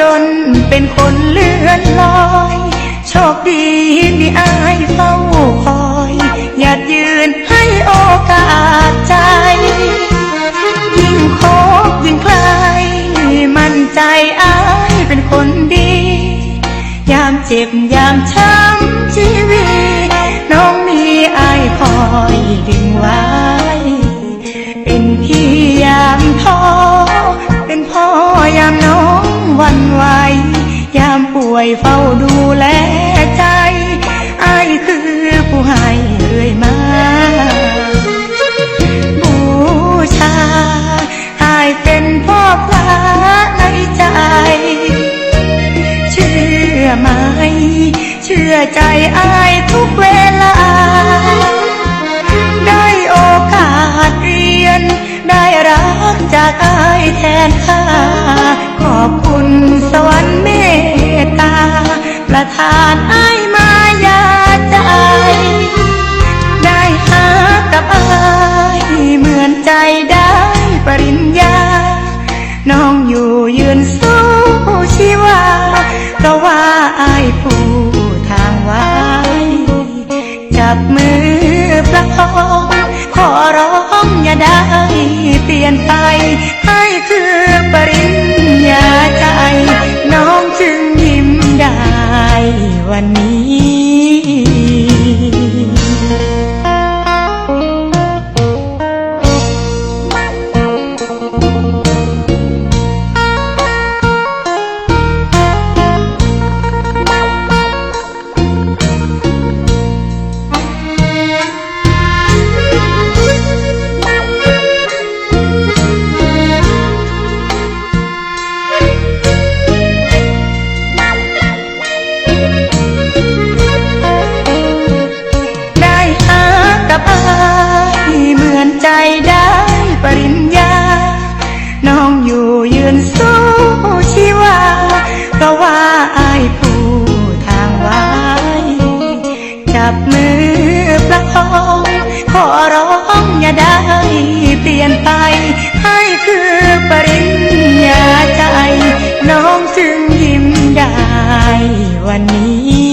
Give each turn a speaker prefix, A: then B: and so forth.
A: จนเป็นคนเลื่อนลอย โชคดีมีอายเฝ้าคอยหยัดยืนให้โอกาสใจ ยิ่งคบยิ่งใครมั่นใจอายเป็นคนดี ยามเจ็บยามช้ำชีวิตน้องมีอายคอยดึ ไหวยามป่วยเฝ้าดูแลใจไอคือผู้ให้เรื่อยมาบูชาไอเป็นพ่อพระในใจ เชื่อไหม เชื่อใจไอทุกเวลา ได้โอกาสเรียน ได้รักจากไอแทนค่า ประทานอายมายาใจ ได้หากับอายเหมือนใจได้ปริญญา น้องอยู่ยืนสู้ชีวาเพราะว่าอายผู้ทางไว้ จับมือประคองขอร้องอย่าได้เปลี่ยนไปให้คือ จับมือประคองขอร้องอย่าได้เปลี่ยนไปให้คือปริญญาใจ น้องจึงยิ้มได้วันนี้